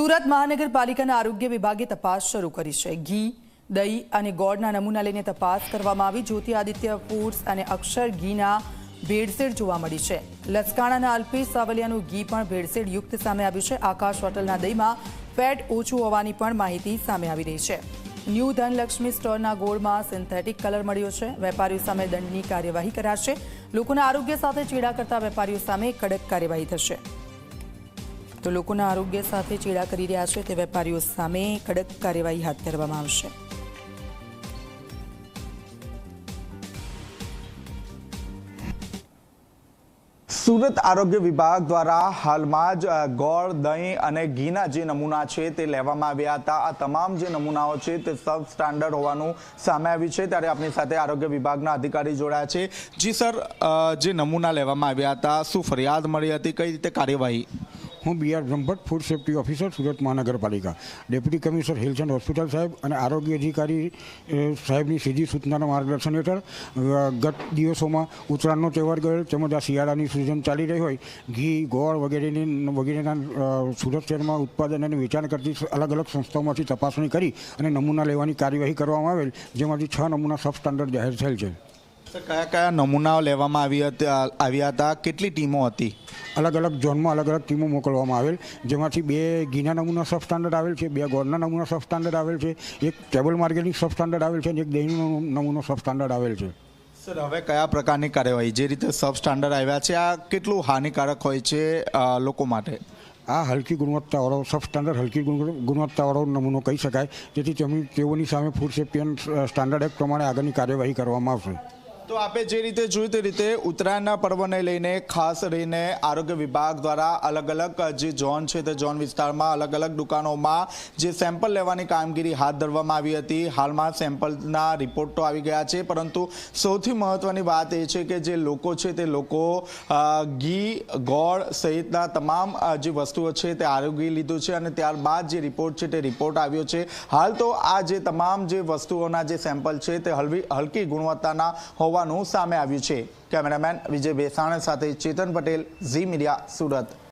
સુરત મહાનગરપાલિકાના આરોગ્ય વિભાગે તપાસ શરૂ કરી છે. ઘી, દહીં અને ગોળના નમૂના લઈને તપાસ કરવામાં આવી, જ્યોતિ આદિત્ય ફૂડ્સ અને અક્ષર ઘીના ભેળસેળ જોવા મળી છે. લસકાણાના અલ્પેશ સાવલિયાનું ઘી પણ ભેળસેળ યુક્ત સામે આવ્યું છે. આકાશ હોટલના દહીંમાં ફેટ ઓછું હોવાની પણ માહિતી સામે આવી રહી છે. ન્યૂ ધનલક્ષ્મી સ્ટોરના ગોળમાં સિન્થેટિક કલર મળ્યો છે. વેપારીઓ સામે દંડની કાર્યવાહી કરાશે. લોકોના આરોગ્ય સાથે ચેડા કરતા વેપારીઓ સામે કડક કાર્યવાહી થશે. તો લોકોના આરોગ્ય સાથે ચેડા કરી રહ્યા છે તે વેપારીઓ સામે કડક કાર્યવાહી હાથ ધરવામાં આવશે. સુરત આરોગ્ય વિભાગ દ્વારા હાલમાં જ ગોળ, દહીં અને ઘીના જે નમૂના છે તે લેવામાં આવ્યા હતા. આ તમામ જે નમૂનાઓ છે તે સબ સ્ટાન્ડર્ડ હોવાનું સામે આવ્યું છે. ત્યારે આપણી સાથે આરોગ્ય વિભાગના અધિકારી જોડાયા છે. જી સર જે નમૂના લેવામાં આવ્યા હતા, શું ફરિયાદ મળી હતી? કઈ રીતે કાર્યવાહી હું B R Brahmbhatt food safety officer Surat Mahanagarpalika. Deputy commissioner health hospital સાહેબ અને આરોગ્ય અધિકારી સાહેબની સીધી સૂચનાના માર્ગદર્શન હેઠળ ગત દિવસોમાં ઉત્તરાયણનો તહેવાર ગયો. તેમજ આ શિયાળાની સિઝન ચાલી રહી હોય. ઘી, ગોળ વગેરેની, વગેરેના સુરત શહેરમાં ઉત્પાદન અને વેચાણ કરતી અલગ અલગ સંસ્થાઓમાંથી તપાસણી કરી અને નમૂના લેવાની કાર્યવાહી કરવામાં આવેલ, જેમાંથી છ નમૂના સબ સ્ટાન્ડર્ડ જાહેર થયેલ છે. કયા કયા નમૂનાઓ લેવામાં આવી હતા આવ્યા હતા? કેટલી ટીમો હતી? અલગ અલગ ઝોનમાં અલગ અલગ ટીમો મોકલવામાં આવેલ. જેમાંથી બે ગીના નમૂના સબ સ્ટાન્ડર્ડ આવેલ છે બે ગોળના નમૂના સબ સ્ટાન્ડર્ડ આવેલ છે એક ટેબલ માર્કેટિંગ સબ સ્ટાન્ડર્ડ આવેલ છે અને એક દહીંનો નમૂનો સબ સ્ટાન્ડર્ડ આવેલ છે. સર હવે કયા પ્રકારની કાર્યવાહી? જે રીતે સબ સ્ટાન્ડર્ડ આવ્યા છે આ કેટલું હાનિકારક હોય છે લોકો માટે? આ હલકી ગુણવત્તાવાળો સબ સ્ટાન્ડર્ડ હલકી ગુણ- ગુણવત્તાવાળો નમૂનો કહી શકાય. જેથી તેમની તેઓની સામે food safety and standard act પ્રમાણે આગળની કાર્યવાહી કરવામાં આવશે. તો આપે જે રીતે જોયું તે રીતે ઉત્તરાયણના પર્વને લઈને ખાસ રહીને આરોગ્ય વિભાગ દ્વારા અલગ અલગ જે ઝોન છે તે ઝોન વિસ્તારમાં અલગ અલગ દુકાનોમાં જે સેમ્પલ લેવાની કામગીરી હાથ ધરવામાં આવી હતી. હાલમાં સેમ્પલના રિપોર્ટ તો આવી ગયા છે, પરંતુ સૌથી મહત્વની વાત એ છે કે જે લોકો છે તે લોકો ઘી, ગોળ સહિતના તમામ જે વસ્તુઓ છે તે આરોગી લીધું છે અને ત્યારબાદ જે રિપોર્ટ છે તે રિપોર્ટ આવ્યો છે. હાલ તો આ જે તમામ જે વસ્તુઓના જે સેમ્પલ છે તે હલવી, હલકી ગુણવત્તાના હોવાનું સામે આવ્યું છે. કેમેરામેન વિજય બેસાણા સાથે ચેતન પટેલ ઝી મીડિયા સુરત.